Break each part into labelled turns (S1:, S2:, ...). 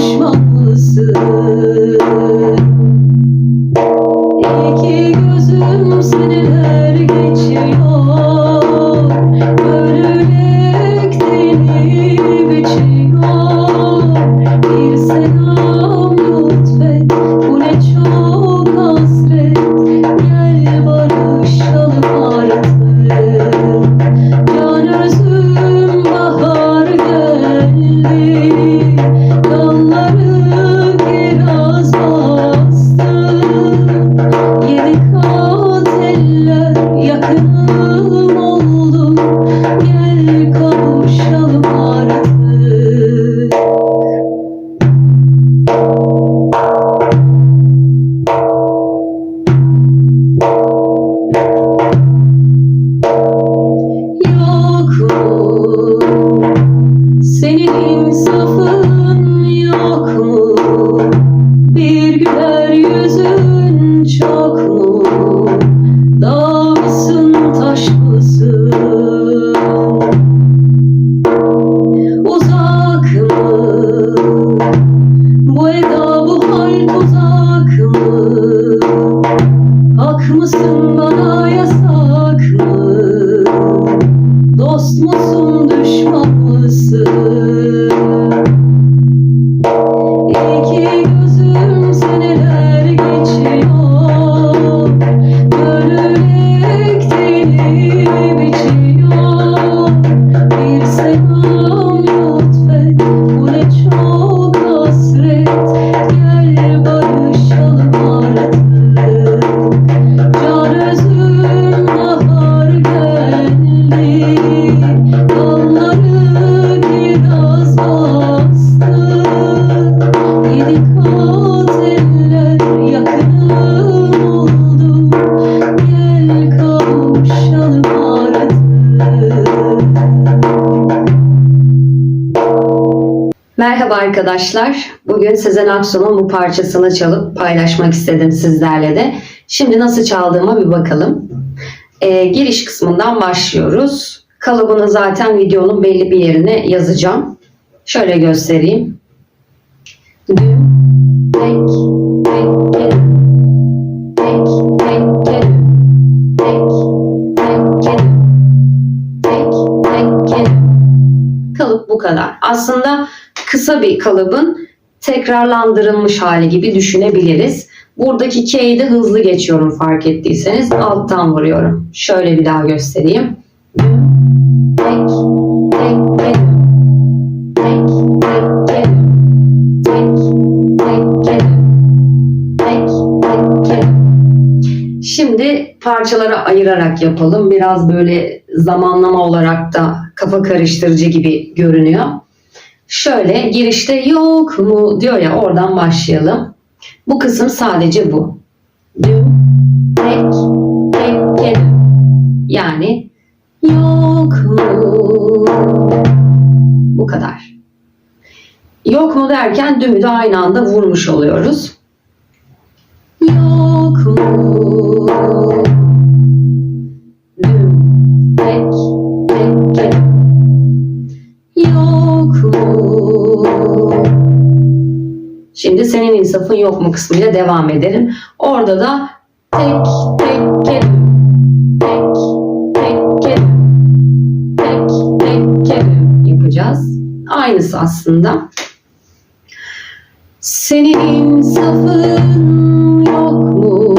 S1: Schmuck.
S2: Merhaba arkadaşlar. Bugün Sezen Aksu'nun bu parçasını çalıp paylaşmak istedim sizlerle de. Şimdi nasıl çaldığıma bir bakalım. Ee, giriş kısmından başlıyoruz. Kalıbını zaten videonun belli bir yerine yazacağım. Şöyle göstereyim. Kalıp bu kadar. Aslında kısa bir kalıbın tekrarlandırılmış hali gibi düşünebiliriz. Buradaki K'yi de hızlı geçiyorum fark ettiyseniz. Alttan vuruyorum. Şöyle bir daha göstereyim. Tek, tek, tek. Tek, tek, tek. Tek, tek, tek. Tek, tek, tek. Şimdi parçalara ayırarak yapalım. Biraz böyle zamanlama olarak da kafa karıştırıcı gibi görünüyor. Şöyle girişte yok mu diyor ya oradan başlayalım. Bu kısım sadece bu. Düm, tek, tek, tek. Yani yok mu? Bu kadar. Yok mu derken dümü de aynı anda vurmuş oluyoruz. Yok mu? Şimdi senin insafın yok mu kısmıyla devam edelim. Orada da tek, tek, tek, tek, tek, tek, tek, tek, tek yapacağız. Aynısı aslında. Senin insafın yok mu?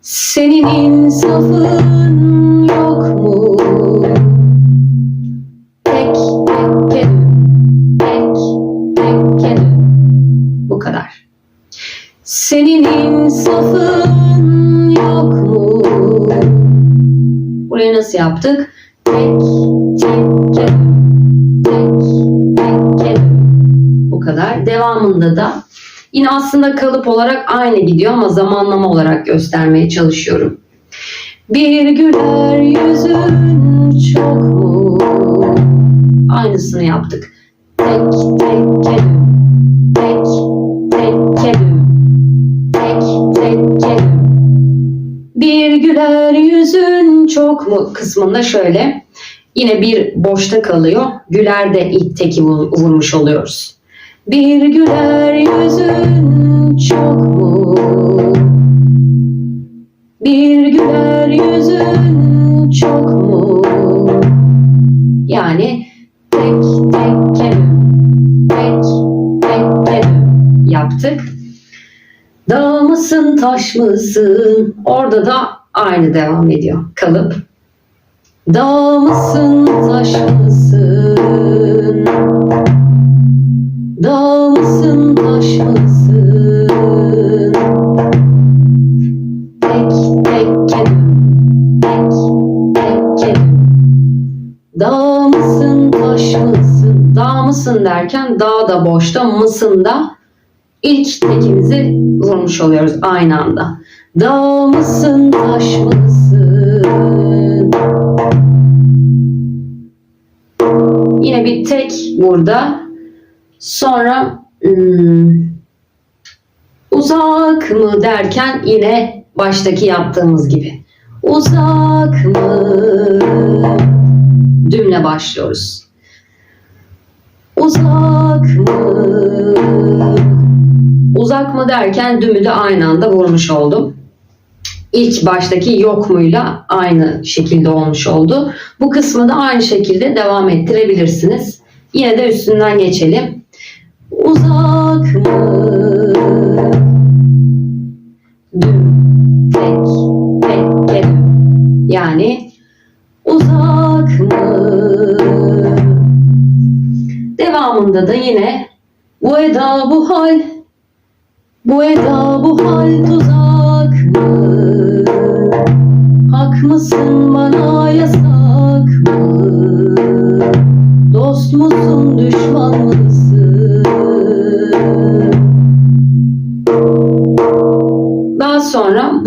S2: Senin insafın yok mu? Senin insafın yok mu? Burayı nasıl yaptık? Tek tek. Tek tek kelim. Bu kadar. Devamında da yine aslında kalıp olarak aynı gidiyor ama zamanlama olarak göstermeye çalışıyorum. Bir güler yüzün çok mu? Aynısını yaptık. Tek tek. Tek tek çok mu kısmında şöyle. Yine bir boşta kalıyor. Güler de ilk teki vur- vurmuş oluyoruz. Bir güler yüzün çok mu? Bir güler yüzün çok mu? Yani tek tek kelim, tek tek kelim yaptık. Dağ mısın taş mısın? Orada da aynı devam ediyor kalıp. Dağ mısın taş mısın? Dağ mısın taş mısın? Tek tek kelim, tek tek kelim. Dağ mısın taş mısın? Dağ mısın derken dağ da boşta mısın da ilk tekimizi vurmuş oluyoruz aynı anda. Dağ mısın taş mısın? Yine bir tek burada. Sonra hmm, uzak mı derken yine baştaki yaptığımız gibi. Uzak mı? Dümle başlıyoruz. Uzak mı? Uzak mı derken dümü de aynı anda vurmuş oldum. İlk baştaki yok muyla aynı şekilde olmuş oldu. Bu kısmı da aynı şekilde devam ettirebilirsiniz. Yine de üstünden geçelim. Uzak mı? Düm, tek, tek, kelim. Yani uzak mı? Devamında da yine bu eda bu hal bu eda bu hal tuzak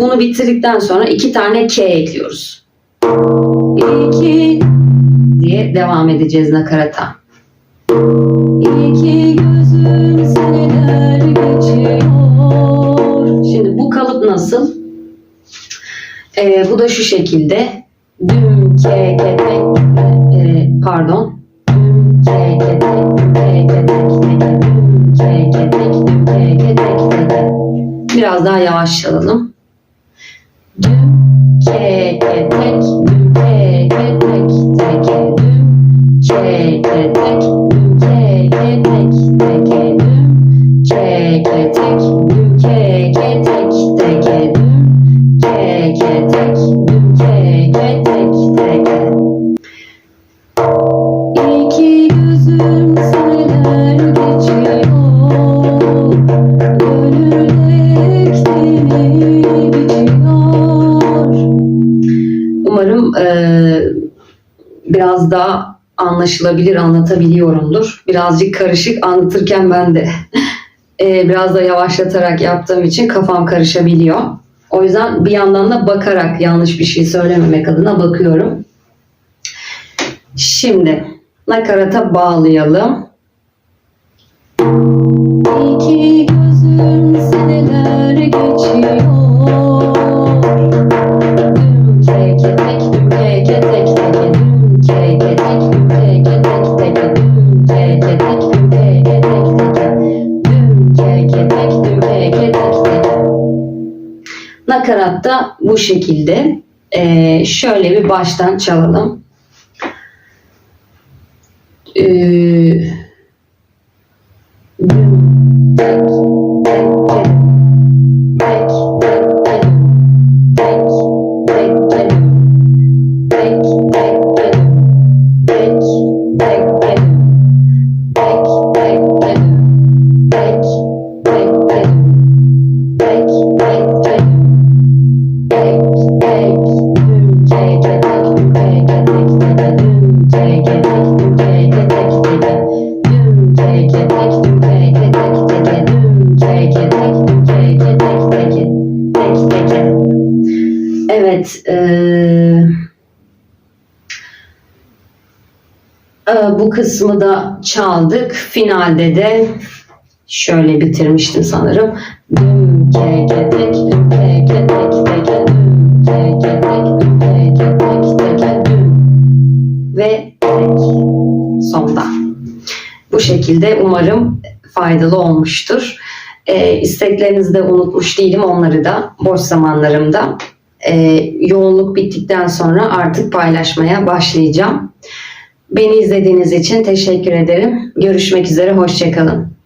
S2: bunu bitirdikten sonra iki tane K ekliyoruz. İki diye devam edeceğiz nakarata. İki gözüm seneler geçiyor. Şimdi bu kalıp nasıl? Ee, bu da şu şekilde. Düm ke ke tek e, pardon. Düm ke ke tek düm ke ke tek tek düm ke ke tek düm ke ke tek tek. Biraz daha yavaş çalalım. Düm ke anlaşılabilir anlatabiliyorumdur. Birazcık karışık anlatırken ben de eee, biraz da yavaşlatarak yaptığım için kafam karışabiliyor. O yüzden bir yandan da bakarak yanlış bir şey söylememek adına bakıyorum. Şimdi nakarata bağlayalım. İki gözüm seneler geçiyor. Bu şekilde. Ee, şöyle bir baştan çalalım. Ee, düm, tek, Evet. eee, e, bu kısmı da çaldık. Finalde de şöyle bitirmiştim sanırım. Düm keke tek, düm keke tek teke düm keke tek, düm keke tek teke düm ve tek sonda. Bu şekilde umarım faydalı olmuştur. E, isteklerinizi de unutmuş değilim. Onları da boş zamanlarımda e, yoğunluk bittikten sonra artık paylaşmaya başlayacağım. Beni izlediğiniz için teşekkür ederim. Görüşmek üzere, hoşçakalın.